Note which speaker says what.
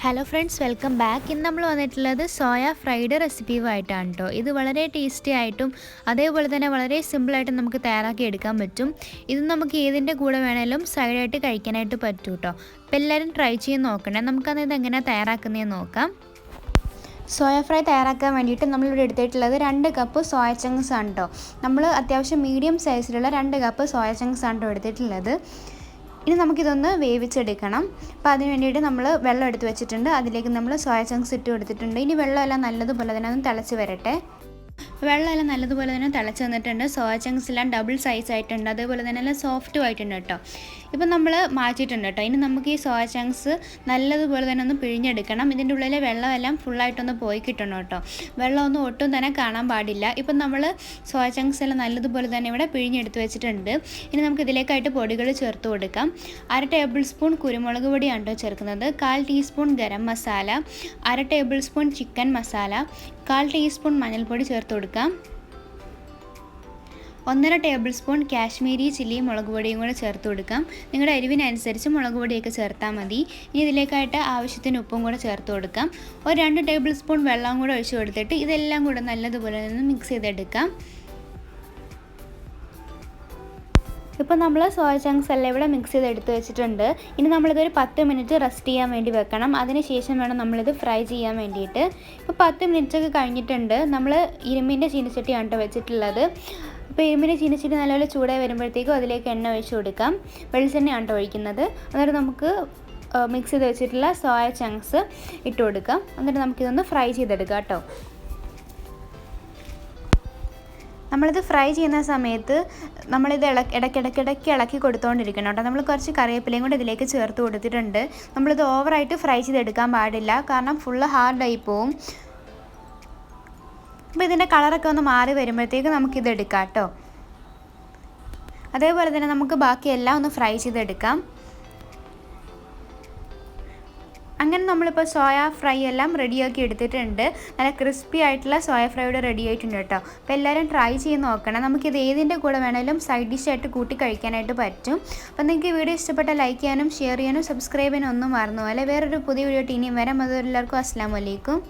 Speaker 1: Hello friends welcome back ഇന്ന് നമ്മൾ വന്നിട്ടുള്ളത് സോയ ഫ്രൈഡ് റെസിപ്പിയുമായിട്ടാണ് കേട്ടോ ഇത് വളരെ ടേസ്റ്റി ആയിട്ടും അതേപോലെ തന്നെ വളരെ സിമ്പിളായിട്ടും നമുക്ക് തയ്യാറാക്കി എടുക്കാൻ പറ്റും. ഇത് നമുക്ക് ഏതിന്റെ കൂടെ വേണേലും സൈഡായിട്ട് കഴിക്കാനായിട്ട് പറ്റും കേട്ടോ അപ്പോൾ എല്ലാവരും ട്രൈ ചെയ്ത് നോക്കണേ. നമുക്കത് ഇത് എങ്ങനെ തയ്യാറാക്കുന്നതെന്ന് നോക്കാം. സോയ ഫ്രൈ തയ്യാറാക്കാൻ വേണ്ടിയിട്ട് നമ്മളിവിടെ എടുത്തിട്ടുള്ളത് രണ്ട് കപ്പ് സോയ ചങ്ക്സ് ആണ് കേട്ടോ നമ്മൾ അത്യാവശ്യം മീഡിയം സൈസിലുള്ള രണ്ട് കപ്പ് സോയ ചങ്ക്സ് ആണ് കേട്ടോ എടുത്തിട്ടുള്ളത്. ഇനി നമുക്കിതൊന്ന് വേവിച്ചെടുക്കണം. അപ്പോൾ അതിന് വേണ്ടിയിട്ട് നമ്മൾ വെള്ളം എടുത്ത് വെച്ചിട്ടുണ്ട്. അതിലേക്ക് നമ്മൾ സോയ ചങ്ക്സ് ഇട്ട് കൊടുത്തിട്ടുണ്ട്. ഇനി വെള്ളമെല്ലാം നല്ലതുപോലെ തന്നെ ഒന്ന് തിളച്ച് വരട്ടെ. വെള്ളമെല്ലാം നല്ലതുപോലെ തന്നെ തിളച്ച് വന്നിട്ടുണ്ട്. സോയ ചങ്ക്സ് എല്ലാം ഡബിൾ സൈസ് ആയിട്ടുണ്ട്. അതേപോലെ തന്നെ എല്ലാം സോഫ്റ്റും ആയിട്ടുണ്ട് കേട്ടോ. ഇപ്പം നമ്മൾ മാറ്റിയിട്ടുണ്ട് കേട്ടോ. ഇനി നമുക്ക് ഈ സോയ ചങ്ക്സ് നല്ലതുപോലെ തന്നെ ഒന്ന് പിഴിഞ്ഞെടുക്കണം. ഇതിന്റെ ഉള്ളിലെ വെള്ളമെല്ലാം ഫുള്ളായിട്ടൊന്ന് പോയി കിട്ടണം കേട്ടോ. വെള്ളമൊന്നും ഒട്ടും തന്നെ കാണാൻ പാടില്ല. ഇപ്പം നമ്മൾ സോയ ചങ്ക്സ് എല്ലാം നല്ലതുപോലെ തന്നെ ഇവിടെ പിഴിഞ്ഞെടുത്ത് വെച്ചിട്ടുണ്ട്. ഇനി നമുക്ക് ഇതിലേക്കായിട്ട് പൊടികൾ ചേർത്ത് കൊടുക്കാം. അര ടേബിൾ സ്പൂൺ കുരുമുളക് പൊടിയാണ് കേട്ടോ ചേർക്കുന്നത്. കാൽ ടീസ്പൂൺ ഗരം മസാല. അര ടേബിൾ സ്പൂൺ ചിക്കൻ മസാല. കാൽ ടീസ്പൂൺ മഞ്ഞൾപ്പൊടി ചേർത്ത് കൊടുക്കാം. ഒന്നര ടേബിൾ സ്പൂൺ കാശ്മീരി ചില്ലി മുളക് പൊടിയും കൂടെ ചേർത്ത് കൊടുക്കാം. നിങ്ങളുടെ എരിവിനനുസരിച്ച് മുളക് പൊടിയൊക്കെ ചേർത്താൽ മതി. ഇനി ഇതിലേക്കായിട്ട് ആവശ്യത്തിന് ഉപ്പും കൂടെ ചേർത്ത് കൊടുക്കാം. ഒരു രണ്ട് ടേബിൾ സ്പൂൺ വെള്ളം കൂടെ ഒഴിച്ച് കൊടുത്തിട്ട് ഇതെല്ലാം കൂടെ നല്ലതുപോലെ ഒന്ന് മിക്സ് ചെയ്തെടുക്കാം. ഇപ്പോൾ നമ്മൾ സോയ ചങ്ക്സ് എല്ലാം ഇവിടെ മിക്സ് ചെയ്ത് എടുത്ത് വെച്ചിട്ടുണ്ട്. ഇനി നമ്മളിതൊരു പത്ത് മിനിറ്റ് റെസ്റ്റ് ചെയ്യാൻ വേണ്ടി വെക്കണം. അതിന് ശേഷം വേണം നമ്മളിത് ഫ്രൈ ചെയ്യാൻ വേണ്ടിയിട്ട്. ഇപ്പോൾ പത്ത് മിനിറ്റ് ഒക്കെ കഴിഞ്ഞിട്ടുണ്ട്. നമ്മൾ ഇരുമ്പിന്റെ ചീനച്ചട്ടിയാണ് കേട്ടോ വെച്ചിട്ടുള്ളത്. അപ്പോൾ ഇരുമ്പിന്റെ ചീനച്ചട്ടി നല്ലപോലെ ചൂടായി വരുമ്പോഴത്തേക്കും അതിലേക്ക് എണ്ണ ഒഴിച്ചു കൊടുക്കാം. വെളിച്ചെണ്ണയാണ് കേട്ടോ ഒഴിക്കുന്നത്. എന്നിട്ട് നമുക്ക് മിക്സ് ചെയ്ത് വെച്ചിട്ടുള്ള സോയ ചങ്ക്സ് ഇട്ട് കൊടുക്കാം. എന്നിട്ട് നമുക്കിതൊന്ന് ഫ്രൈ ചെയ്തെടുക്കാം കേട്ടോ നമ്മളിത് ഫ്രൈ ചെയ്യുന്ന സമയത്ത് നമ്മളിത് ഇള ഇടയ്ക്കിടയ്ക്കിടയ്ക്ക് ഇളക്കി കൊടുത്തുകൊണ്ടിരിക്കണം കേട്ടോ. നമ്മൾ കുറച്ച് കറിവേപ്പിലയും കൂടി ഇതിലേക്ക് ചേർത്ത് കൊടുത്തിട്ടുണ്ട്. നമ്മളിത് ഓവറായിട്ട് ഫ്രൈ ചെയ്തെടുക്കാൻ പാടില്ല. കാരണം ഫുള്ള് ഹാർഡായി പോവും. അപ്പോൾ ഇതിന്റെ കളറൊക്കെ ഒന്ന് മാറി വരുമ്പോഴത്തേക്ക് നമുക്കിത് എടുക്കാം കേട്ടോ. അതേപോലെ തന്നെ നമുക്ക് ബാക്കിയെല്ലാം ഒന്ന് ഫ്രൈ ചെയ്തെടുക്കാം. അങ്ങനെ നമ്മളിപ്പോൾ സോയ ഫ്രൈ എല്ലാം റെഡിയാക്കി എടുത്തിട്ടുണ്ട്. നല്ല ക്രിസ്പി ആയിട്ടുള്ള സോയ ഫ്രൈ ഇവിടെ റെഡി ആയിട്ടുണ്ട് കേട്ടോ അപ്പോൾ എല്ലാവരും ട്രൈ ചെയ്ത് നോക്കണം. നമുക്കിത് ഏതിന്റെ കൂടെ വേണമെങ്കിലും സൈഡ് ഡിഷായിട്ട് കൂട്ടി കഴിക്കാനായിട്ട് പറ്റും. അപ്പോൾ നിങ്ങൾക്ക് വീഡിയോ ഇഷ്ടപ്പെട്ട ലൈക്ക് ചെയ്യാനും ഷെയർ ചെയ്യാനും സബ്സ്ക്രൈബ് ചെയ്യാനും ഒന്നും മറന്നു അല്ലെ? വേറൊരു പുതിയ വീഡിയോ ഇനിയും വരാം. അതെല്ലാവർക്കും അസ്സാം വലൈക്കും.